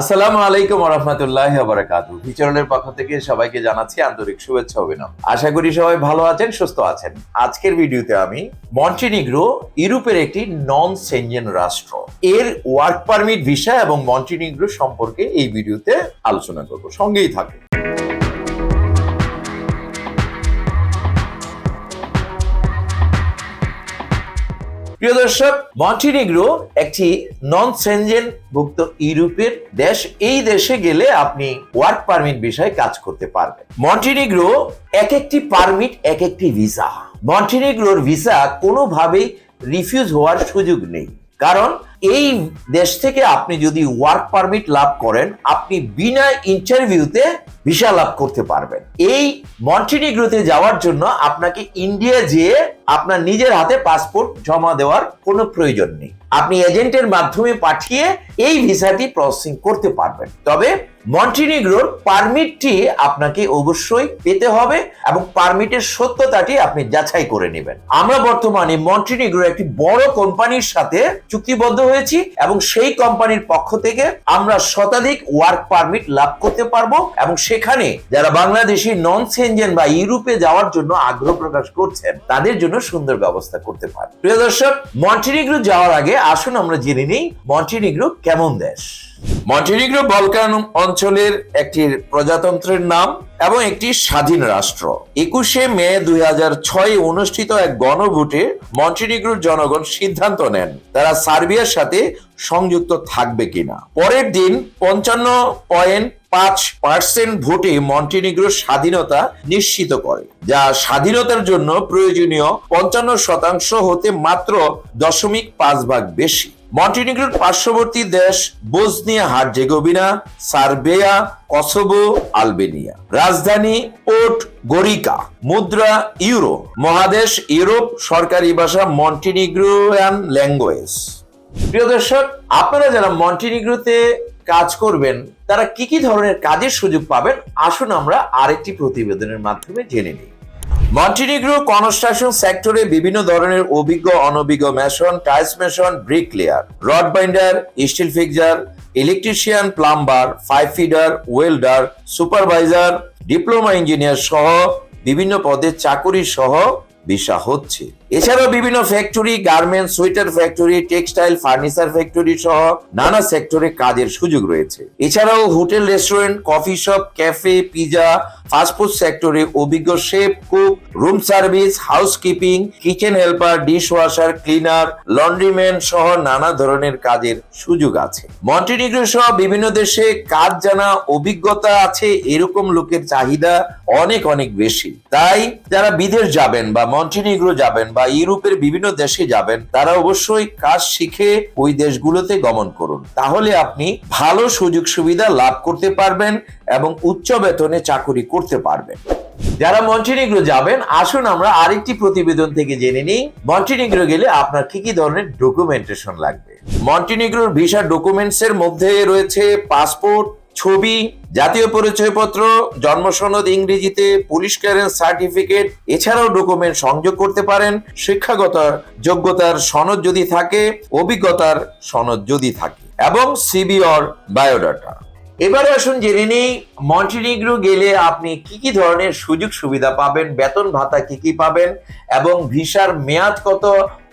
আসসালামু আলাইকুম রহমতুল্লাহ বারাকাতু বিচরণের পক্ষ থেকে সবাইকে জানাচ্ছি আন্তরিক শুভেচ্ছা অভিনব আশা করি সবাই ভালো আছেন, সুস্থ আছেন। আজকের ভিডিওতে আমি মন্টিনিগ্রো, ইউরোপের একটি নন সেনজেন রাষ্ট্র। এর ওয়ার্ক পারমিট ভিসা এবং মন্টিনিগ্রো সম্পর্কে এই ভিডিওতে আলোচনা করব। সঙ্গেই থাকে প্রিয় দর্শক, মন্টিনিগ্রো একটি নন সেনজেন ভুক্ত ইউরোপের দেশ। এই দেশে গেলে আপনি ওয়ার্ক পারমিট বিষয়ে কাজ করতে পারবেন। মন্টিনিগ্রো এক একটি পারমিট এক একটি ভিসা মন্টিনিগ্রোর ভিসা কোনোভাবেই রিফিউজ হওয়ার সুযোগ নেই। কারণ এই দেশ থেকে আপনি যদি ওয়ার্ক পারমিট লাভ করেন, আপনি বিনা ইন্টারভিউতে ভিসা লাভ করতে পারবেন। এই মন্টিনিগ্রোতে যাওয়ার জন্য আপনাকে ইন্ডিয়া যেয়ে আপনার নিজের হাতে পাসপোর্ট জমা দেওয়ার কোনো প্রয়োজন নেই। আপনি এজেন্টের মাধ্যমে পাঠিয়ে এই ভিসাটি প্রসেসিং করতে পারবেন। তবে মন্টিনিগ্রোর পারমিটটি আপনাকে অবশ্যই পেতে হবে এবং পারমিটের সত্যতাটি আপনি যাচাই করে নেবেন। আমরা বর্তমানে মন্টিনিগ্রোর একটি বড় কোম্পানির সাথে চুক্তিবদ্ধ হয়েছি এবং সেই কোম্পানির পক্ষ থেকে আমরা শতাধিক ওয়ার্ক পারমিট লাভ করতে পারব এবং সেখানে যারা বাংলাদেশি নন সেনজেন বা ইউরোপে যাওয়ার জন্য আগ্রহ প্রকাশ করছেন, তাদের জন্য সুন্দর ব্যবস্থা করতে পারে প্রিয় দর্শক, মন্টিনিগ্রো যাওয়ার আগে আসুন আমরা জেনে নিই মন্টিনিগ্রো কেমন দেশ। মন্টিনিগ্রো বলকান অঞ্চলের একটি প্রজাতন্ত্রের নাম এবং একটি স্বাধীন রাষ্ট্র। একুশে মে দুই হাজার ছয় অনুষ্ঠিত এক গণভোটে মন্টিনিগ্রোর জনগণ সিদ্ধান্ত নেন, তারা সার্বিয়ার সাথে সংযুক্ত থাকবে কিনা। পরের দিন পঞ্চান্ন পয়েন্ট পাঁচ পার্সেন্ট ভোটে মন্টিনিগ্রোর স্বাধীনতা নিশ্চিত করে, যা স্বাধীনতার জন্য প্রয়োজনীয় পঞ্চান্ন শতাংশ হতে মাত্র দশমিক পাঁচ ভাগ বেশি। মন্টিনিগ্রোর পার্শ্ববর্তী দেশ Bosnia Herzegovina, Serbia, Kosovo, Albania. রাজধানী পোর্ট গরিকা, মুদ্রা ইউরো, মহাদেশ ইউরোপ সরকারি ভাষা মন্টিনিগ্রোয়ান ল্যাঙ্গুয়েজ। প্রিয় দর্শক, আপনারা যারা মন্টিনিগ্রোতে কাজ করবেন, তারা কি কি ধরনের কাজের সুযোগ পাবেন, আসুন আমরা আরেকটি প্রতিবেদনের মাধ্যমে জেনে নিই। মন্টিনিগ্রো কনস্ট্রাকশন সেক্টরে বিভিন্ন ধরনের অভিজ্ঞ অনভিজ্ঞ mason, tiles mason brick layer rod binder, steel fixer, electrician, plumber pipe fitter welder supervisor diploma engineer সহ বিভিন্ন পদে চাকুরি সহ ভিসা হচ্ছে। এছাড়াও বিভিন্ন factory garments sweater factory textile furniture factory সহ নানা সেক্টরে কাজের সুযোগ রয়েছে। এছাড়াও hotel restaurant coffee shop cafe pizza fast food সেক্টরে অভিজ্ঞ chef cook room service housekeeping kitchen helper dish washer cleaner laundryman সহ নানা ধরনের কাজের সুযোগ আছে। মন্টিনিগ্রো সহ বিভিন্ন দেশে কাজ জানা অভিজ্ঞতা আছে, এরকম লোকের চাহিদা অনেক অনেক বেশি। তাই যারা বিদেশ যাবেন বা মন্টিনিগ্রো যাবেন বা ইউরোপের বিভিন্ন দেশে যাবেন, তারা অবশ্যই কাজ শিখে ওই দেশগুলোতে গমন করুন। তাহলে আপনি ভালো সুযোগ সুবিধা লাভ করতে পারবেন এবং উচ্চ বেতনে চাকরি করতে পারবেন। যারা মন্টিনিগ্রো যাবেন, আসুন আমরা আরেকটি প্রতিবেদন থেকে জেনে নিই, মন্টিনিগ্রো গেলে আপনার কি কি ধরনের ডকুমেন্টেশন লাগবে? মন্টিনিগ্রোর ভিসা ডকুমেন্টস এর মধ্যে রয়েছে পাসপোর্ট ছবি, জাতীয় পরিচয়পত্র জন্ম সনদ ইংরেজিতে পুলিশ ক্লিয়ারেন্স সার্টিফিকেট, এছাড়াও ডকুমেন্ট সংযোগ করতে পারেন। শিক্ষাগত যোগ্যতার সনদ যদি থাকে, অভিজ্ঞতার সনদ যদি থাকে। এবং সিবি অর বায়োডাটা। এবারে আসুন জেনে নিই, মন্টিনিগ্রো গেলে আপনি কি কি ধরনের সুযোগ সুবিধা পাবেন, বেতন ভাতা কি কি পাবেন, এবং ভিসার মেয়াদ কত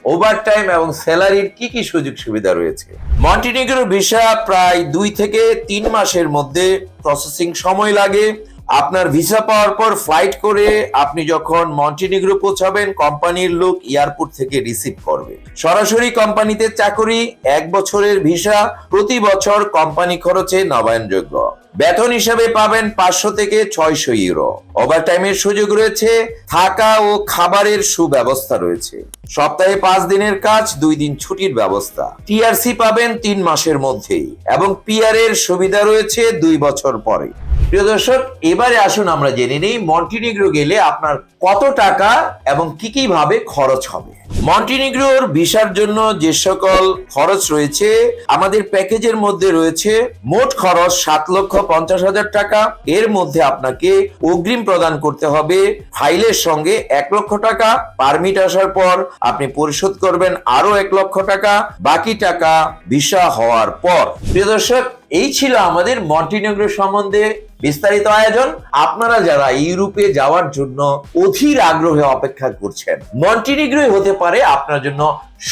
ওভারটাইম এবং স্যালারির কি কি সুযোগ সুবিধা রয়েছে? মন্টিনিগ্রো ভিসা প্রায় দুই থেকে তিন মাসের মধ্যে প্রসেসিং সময় লাগে। আপনার ভিসা পাওয়ার পর ফ্লাইট করে আপনি যখন মন্টিনিগ্রো পৌঁছাবেন, কোম্পানির লোক এয়ারপোর্ট থেকে রিসিভ করবে। সরাসরি কোম্পানিতে চাকরি, এক বছরের ভিসা, প্রতি বছর কোম্পানি খরচে নবায়নযোগ্য। বেতন হিসাবে পাবেন পাঁচশো থেকে ছয়শো ইউরো। ওভারটাইমের সুযোগ রয়েছে, থাকা ও খাবারের সুব্যবস্থা রয়েছে। সপ্তাহে পাঁচ দিনের কাজ, দুই দিন ছুটির ব্যবস্থা। টিআরসি পাবেন তিন মাসের মধ্যেই এবং পিআর এর সুবিধা রয়েছে দুই বছর পরে। প্রিয় দর্শক, এবারে আসুন আমরা জেনে নিই মন্টিনিগ্রো গেলে আপনার কত টাকা এবং কি কি ভাবে খরচ হবে। মন্টিনিগ্রোর ভিসার জন্য যে সকল খরচ রয়েছে, আমাদের প্যাকেজের মধ্যে রয়েছে মোট খরচ সাত লক্ষ পঞ্চাশ হাজার টাকা। এর মধ্যে আপনাকে অগ্রিম প্রদান করতে হবে ফাইলের সঙ্গে এক লক্ষ টাকা, পারমিট আসার পর আপনি পরিশোধ করবেন আরও এক লক্ষ টাকা, বাকি টাকা ভিসা হওয়ার পর। প্রিয় দর্শক এই ছিল আমাদের মন্টিনেগ্রো সম্বন্ধে বিস্তারিত আয়োজন। আপনারা যারা ইউরোপে যাওয়ার জন্য অধীর আগ্রহে অপেক্ষা করছেন, মন্টিনিগ্রোই হতে পারে আপনার জন্য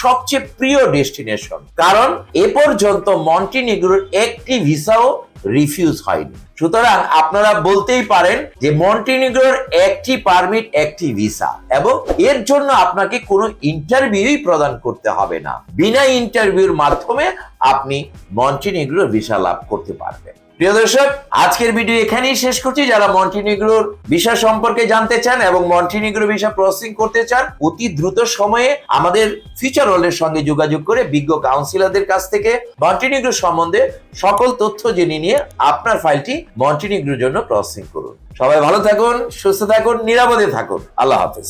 সবচেয়ে প্রিয় ডেস্টিনেশন। কারণ এ পর্যন্ত মন্টিনিগ্রোর একটি ভিসাও রিফিউজ হয়নি। সুতরাং আপনারা বলতেই পারেন যে মন্টিনিগ্রোর একটি পারমিট, একটি ভিসা, এবং এর জন্য আপনাকে কোনো ইন্টারভিউই প্রদান করতে হবে না। বিনা ইন্টারভিউর মাধ্যমে আপনি মন্টিনিগ্রোর ভিসা লাভ করতে পারবেন। প্রিয় দর্শক, আজকের ভিডিও এখানেই শেষ করছি। যারা মন্টিনিগ্রোর বিষয় সম্পর্কে জানতে চান এবং মন্টিনিগ্রো ভিসা প্রসেসিং করতে চান, অতি দ্রুত সময়ে আমাদের ফিচার হলের সঙ্গে যোগাযোগ করে বিজ্ঞ কাউন্সিলরদের কাছ থেকে মন্টিনিগ্রো সম্বন্ধে সকল তথ্য জেনে নিয়ে আপনার ফাইলটি মন্টিনিগ্রোর জন্য প্রসেসিং করুন। সবাই ভালো থাকুন, সুস্থ থাকুন, নিরাপদে থাকুন। আল্লাহ হাফেজ।